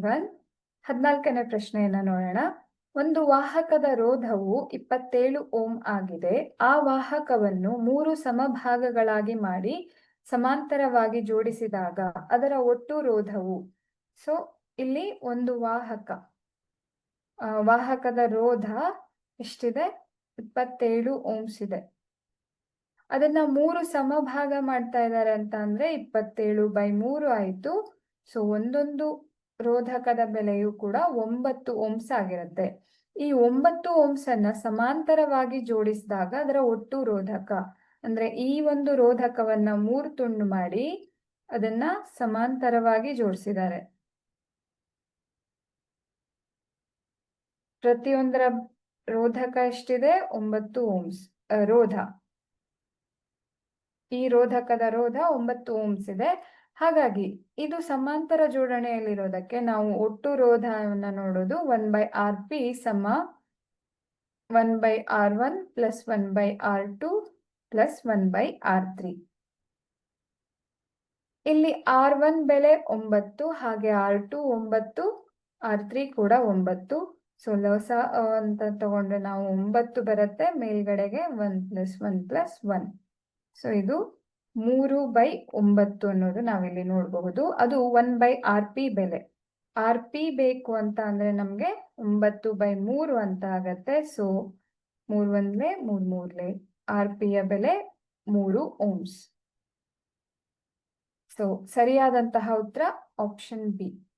Everyone ಹದಿನಾಲ್ಕನೇ ಪ್ರಶ್ನೆಯನ್ನ ನೋಡೋಣ. ಒಂದು ವಾಹಕದ ರೋಧವು ಇಪ್ಪತ್ತೇಳು ಓಂ ಆಗಿದೆ. ಆ ವಾಹಕವನ್ನು ಮೂರು ಸಮಭಾಗಗಳಾಗಿ ಮಾಡಿ ಸಮಾಂತರವಾಗಿ ಜೋಡಿಸಿದಾಗ ಅದರ ಒಟ್ಟು ರೋಧವು. ಸೊ ಇಲ್ಲಿ ಒಂದು ವಾಹಕ ವಾಹಕದ ರೋಧ ಎಷ್ಟಿದೆ? ಇಪ್ಪತ್ತೇಳು ಓಮ್ಸ್ ಇದೆ. ಅದನ್ನ ಮೂರು ಸಮಭಾಗ ಮಾಡ್ತಾ ಇದ್ದಾರೆ ಅಂತ ಅಂದ್ರೆ ಇಪ್ಪತ್ತೇಳು ಬೈ ಮೂರು ಆಯ್ತು. ಸೊ ಒಂದೊಂದು ರೋಧಕದ ಬೆಲೆಯು ಕೂಡ ಒಂಬತ್ತು ಓಮ್ಸ್ ಆಗಿರುತ್ತೆ. ಈ ಒಂಬತ್ತು ಓಮ್ಸ್ ಅನ್ನ ಸಮಾಂತರವಾಗಿ ಜೋಡಿಸಿದಾಗ ಅದರ ಒಟ್ಟು ರೋಧಕ, ಅಂದ್ರೆ ಈ ಒಂದು ರೋಧಕವನ್ನ ಮೂರು ತುಂಡು ಮಾಡಿ ಅದನ್ನ ಸಮಾಂತರವಾಗಿ ಜೋಡಿಸಿದ್ದಾರೆ. ಪ್ರತಿಯೊಂದರ ರೋಧಕ ಎಷ್ಟಿದೆ? ಒಂಬತ್ತು ಓಮ್ಸ್ ರೋಧ. ಈ ರೋಧಕದ ರೋಧ ಒಂಬತ್ತು ಓಮ್ಸ್ ಇದೆ. ಹಾಗಾಗಿ ಇದು ಸಮಾಂತರ ಜೋಡಣೆಯಲ್ಲಿರೋದಕ್ಕೆ ನಾವು ಒಟ್ಟು ರೋಧವನ್ನು ನೋಡೋದು ಒನ್ ಬೈ ಆರ್ ಪಿ ಸಮ one by R one plus one by R two plus one by R three ಇಲ್ಲಿ ಆರ್ ಒನ್ ಬೆಲೆ ಒಂಬತ್ತು, ಹಾಗೆ ಆರ್ ಟು ಒಂಬತ್ತು ಆರ್ ತ್ರೀ ಕೂಡ ಒಂಬತ್ತು. ಸೊ ಲೋಸ ಅಂತ ತಗೊಂಡ್ರೆ ನಾವು ಒಂಬತ್ತು ಬರುತ್ತೆ, ಮೇಲ್ಗಡೆಗೆ one plus one plus one so ಇದು ಮೂರು ಬೈ ಒಂಬತ್ತು ಅನ್ನೋದು ನಾವಿಲ್ಲಿ ನೋಡಬಹುದು. ಅದು ಒನ್ ಬೈ ಆರ್ ಪಿ ಬೆಲೆ. ಆರ್ ಪಿ ಬೇಕು ಅಂತ ಅಂದ್ರೆ ನಮ್ಗೆ ಒಂಬತ್ತು ಬೈ ಮೂರು ಅಂತ ಆಗತ್ತೆ. ಸೊ ಮೂರ್ ಒಂದ್ಲೆ, ಮೂರ್ ಮೂರ್ಲೆ. ಆರ್ ಪಿಯ ಬೆಲೆ ಮೂರು ಓಮ್ಸ್ ಸೊ ಸರಿಯಾದಂತಹ ಉತ್ತರ ಆಪ್ಷನ್ ಬಿ